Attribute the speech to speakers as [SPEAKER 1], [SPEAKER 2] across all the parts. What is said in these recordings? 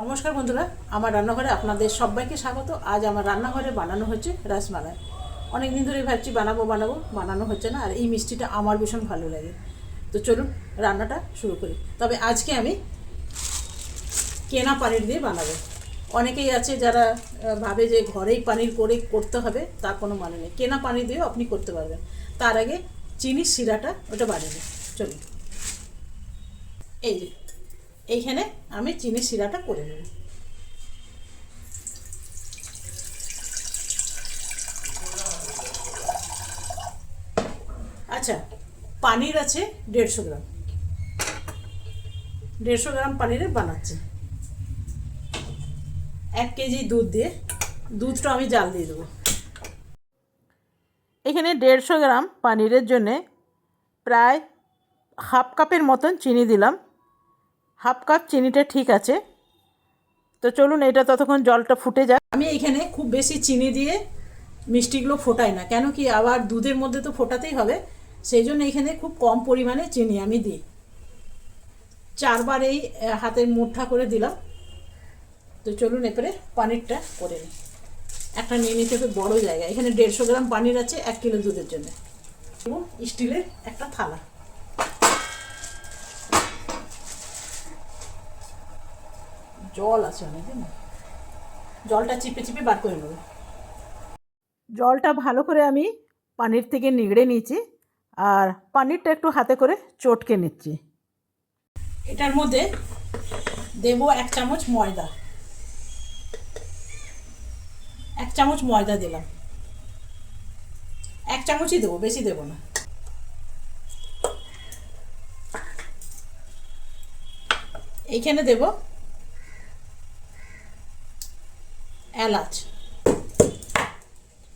[SPEAKER 1] নমস্কার বন্ধুরা, আমার রান্নাঘরে আপনাদের সবাইকে স্বাগত। আজ আমার রান্নাঘরে বানানো হচ্ছে রাসমালাই। অনেক দিন ধরে ভাবছি বানাবো বানাবো, বানানো হচ্ছে না, আর এই মিষ্টিটা আমার ভীষণ ভালো লাগে। তো চলুন রান্নাটা শুরু করি। তবে আজকে আমি কেনা পানির দিয়ে বানাবো। অনেকেই আছে যারা ভাবে যে ঘরেই পানির করে করতে হবে, তার কোনো মানে নেই। কেনা পানি দিয়েও আপনি করতে পারবেন। তার আগে চিনির শিরাটা ওটা বানিয়ে। চলুন। এই যে এইখানে আমি চিনির শিরাটা করে নেব। আচ্ছা পানির আছে দেড়শো গ্রাম। দেড়শো গ্রাম পানিরে বানাচ্ছি। এক কেজি দুধ দিয়ে, দুধটা আমি জাল দিয়ে দেবো। এখানে দেড়শো গ্রাম পানিরের জন্যে প্রায় হাফ কাপের মতন চিনি দিলাম। হাফ কাপ চিনিটা ঠিক আছে। তো চলুন এটা ততক্ষণ জলটা ফুটে যাক। আমি এখানে খুব বেশি চিনি দিয়ে মিষ্টিগুলো ফোটাই না, কেন কি আবার দুধের মধ্যে তো ফোটাতেই হবে। সেই জন্য এখানে খুব কম পরিমাণে চিনি আমি দিই। চারবার এই হাতের মুঠা করে দিলাম। তো চলুন এরপরে পানিরটা করে নিই। একটা নিয়ে নিতে হবে বড়ো জায়গা। এখানে দেড়শো গ্রাম পানির আছে, এক কিলো দুধের জন্য। এবং স্টিলের একটা থালা। জল আছে অনেক জানো? জলটা চিপে চিপে বার করে নেব। জলটা ভালো করে আমি পানির থেকে নিগড়ে নিয়েছি, আর পানিরটা একটু হাতে করে চটকে নিচ্ছি। এটার মধ্যে দেব এক চামচ ময়দা। এক চামচ ময়দা দিলাম। এক চামচই দেবো, বেশি দেবো না। এইখানে দেব এলাচ।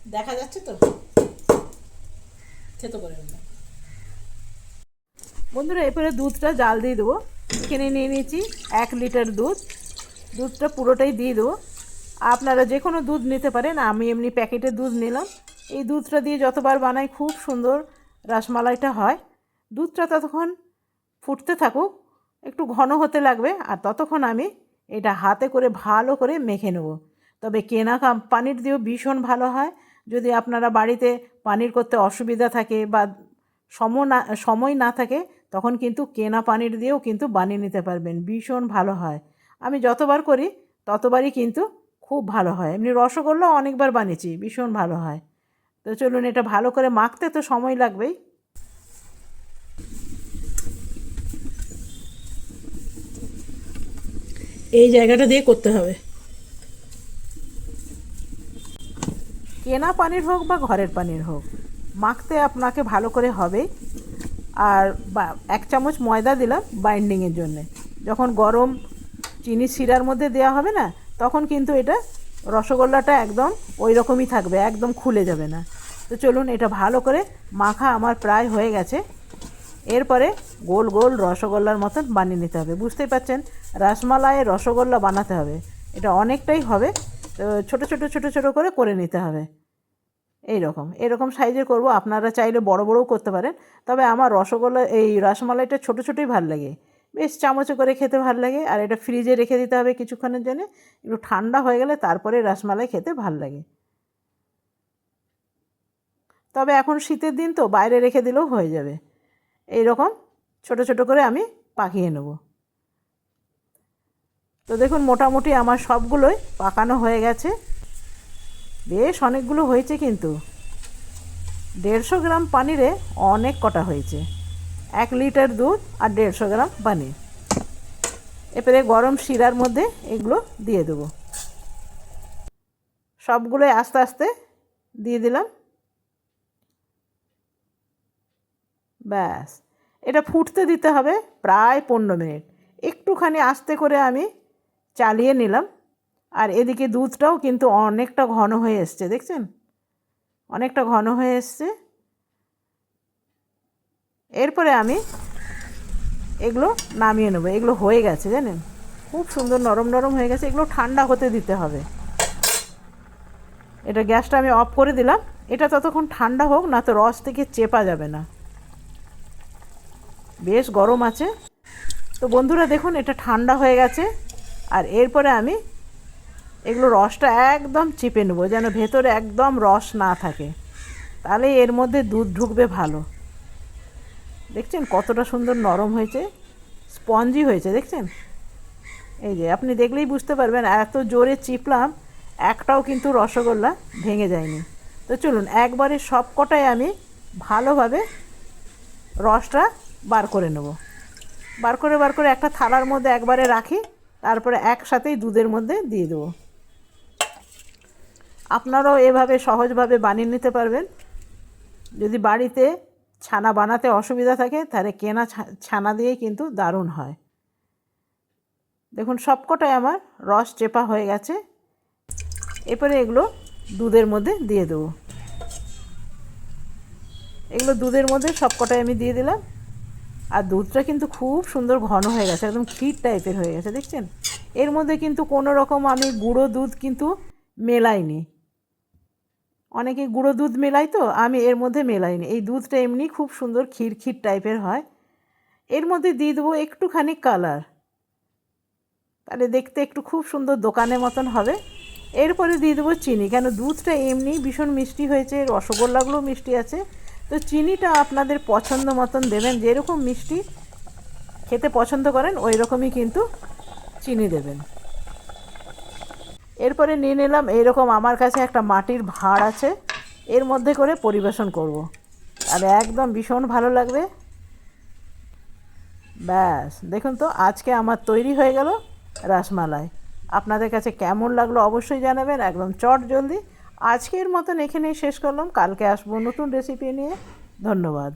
[SPEAKER 1] দেখা যাচ্ছে তো? থেতো করে বন্ধুরা, এরপরে দুধটা জাল দিয়ে দেবো। এখানে নিয়ে নিয়েছি এক লিটার দুধ। দুধটা পুরোটাই দিয়ে দেবো। আপনারা যে কোনো দুধ নিতে পারেন, আমি এমনি প্যাকেটের দুধ নিলাম। এই দুধটা দিয়ে যতবার বানাই, খুব সুন্দর রসমালাইটা হয়। দুধটা ততক্ষণ ফুটতে থাকুক, একটু ঘন হতে লাগবে, আর ততক্ষণ আমি এটা হাতে করে ভালো করে মেখে নেব। তবে কেনা পানির দিয়েও ভীষণ ভালো হয়। যদি আপনারা বাড়িতে পানির করতে অসুবিধা থাকে বা সম না, সময় না থাকে, তখন কিন্তু কেনা পানির দিয়েও কিন্তু বানিয়ে নিতে পারবেন। ভীষণ ভালো হয়। আমি যতবার করি, ততবারই কিন্তু খুব ভালো হয়। এমনি রসগোল্লা অনেকবার বানিয়েছি, ভীষণ ভালো হয়। তো চলুন এটা ভালো করে মাখতে তো সময় লাগবেই। এই জায়গাটা দিয়ে করতে হবে। কেনা পানির হোক বা ঘরের পানির হোক, মাখতে আপনাকে ভালো করে হবে। আর বা- এক চামচ ময়দা দিলাম বাইন্ডিংয়ের জন্যে। যখন গরম চিনি শিরার মধ্যে দেওয়া হবে না, তখন কিন্তু এটা রসগোল্লাটা একদম ওই রকমই থাকবে, একদম খুলে যাবে না। তো চলুন এটা ভালো করে মাখা আমার প্রায় হয়ে গেছে। এরপরে গোল গোল রসগোল্লার মতন বানিয়ে নিতে হবে। বুঝতেই পাচ্ছেন রসমালাইয়ের রসগোল্লা বানাতে হবে। এটা অনেকটাই হবে। ছোটো ছোটো ছোটো ছোটো করে করে নিতে হবে। এই রকম এরকম সাইজে করব। আপনারা চাইলে বড় বড়ও করতে পারেন। তবে আমার রসগোল্লা, এই রসমালাইটা ছোটো ছোটোই ভালো লাগে। বেশ চামচে করে খেতে ভালো লাগে। আর এটা ফ্রিজে রেখে দিতে হবে কিছুক্ষণের জন্য। একটু ঠান্ডা হয়ে গেলে তারপরে রসমালাই খেতে ভালো লাগে। তবে এখন শীতের দিন তো, বাইরে রেখে দিলেও হয়ে যাবে। এই রকম ছোটো ছোটো করে আমি পাকিয়ে নেব। তো দেখুন, মোটামুটি আমার সবগুলোই পাকানো হয়ে গেছে। বেশ অনেকগুলো হয়েছে কিন্তু। দেড়শো গ্রাম পানিরে অনেক কটা হয়েছে। এক লিটার দুধ আর দেড়শো গ্রাম পানি। এরপরে গরম শিরার মধ্যে এগুলো দিয়ে দেবো। সবগুলোই আস্তে আস্তে দিয়ে দিলাম। ব্যাস। এটা ফুটতে দিতে হবে প্রায় পনেরো মিনিট। একটুখানি আস্তে করে আমি চালিয়ে নিলাম। আর এদিকে দুধটাও কিন্তু অনেকটা ঘন হয়ে এসছে, দেখছেন? অনেকটা ঘন হয়ে এসছে। এরপরে আমি এগুলো নামিয়ে নেব। এগুলো হয়ে গেছে, জানেন? খুব সুন্দর নরম নরম হয়ে গেছে। এগুলো ঠান্ডা হতে দিতে হবে। এটা গ্যাসটা আমি অফ করে দিলাম। এটা ততক্ষণ ঠান্ডা হোক, না তো রস থেকে চেপা যাবে না। বেশ গরম আছে। তো বন্ধুরা, দেখুন, এটা ঠান্ডা হয়ে গেছে। আর এরপরে আমি এগুলো রসটা একদম চেপে নেব, যেন ভেতরে একদম রস না থাকে। তাহলে এর মধ্যে দুধ ঢুকবে ভালো। দেখছেন কতটা সুন্দর নরম হয়েছে? স্পঞ্জি হয়েছে, দেখছেন? এই যে, আপনি দেখলেই বুঝতে পারবেন, এত জোরে চিপলাম, একটাও কিন্তু রসগোল্লা ভেঙে যায়নি। তো চলুন, একবারে সব কটাই আমি ভালোভাবে রসটা বার করে নেব। বার করে বার করে একটা থালার মধ্যে একবারে রাখি তারপরে একসাথেই দুধের মধ্যে দিয়ে দেবো। আপনারাও এভাবে সহজভাবে বানিয়ে নিতে পারবেন। যদি বাড়িতে ছানা বানাতে অসুবিধা থাকে, তাহলে কেনা ছানা দিয়েই কিন্তু দারুণ হয়। দেখুন, সবকটাই আমার রস চেপা হয়ে গেছে। এরপরে এগুলো দুধের মধ্যে দিয়ে দেবো। এগুলো দুধের মধ্যে সবকটাই আমি দিয়ে দিলাম। আর দুধটা কিন্তু খুব সুন্দর ঘন হয়ে গেছে, একদম ক্ষীর টাইপের হয়ে গেছে, দেখছেন? এর মধ্যে কিন্তু কোনো রকম আমি গুঁড়ো দুধ কিন্তু মেলাইনি। অনেকে গুঁড়ো দুধ মেলাই তো, আমি এর মধ্যে মেলাইনি। এই দুধটা এমনি খুব সুন্দর ক্ষীর ক্ষীর টাইপের হয়। এর মধ্যে দিয়ে দেবো একটুখানি কালার তাহলে দেখতে একটু খুব সুন্দর দোকানের মতন হবে। এরপরে দিয়ে দেবো চিনি, কেন দুধটা এমনি ভীষণ মিষ্টি হয়েছে রসগোল্লাগুলো মিষ্টি আছে। তো চিনিটা আপনাদের পছন্দ মতন দেবেন, যেরকম মিষ্টি খেতে পছন্দ করেন ওই রকমই কিন্তু চিনি দেবেন। এরপরে নিয়ে নিলাম, এইরকম আমার কাছে একটা মাটির ভাঁড় আছে, এর মধ্যে করে পরিবেশন করব। আর একদম ভীষণ ভালো লাগবে। ব্যাস, দেখুন তো, আজকে আমার তৈরি হয়ে গেল রসমালাই। আপনাদের কাছে কেমন লাগল অবশ্যই জানাবেন, একদম চট জলদি আজকের মতন এখানেই শেষ করলাম। কালকে আসব নতুন রেসিপি নিয়ে। ধন্যবাদ।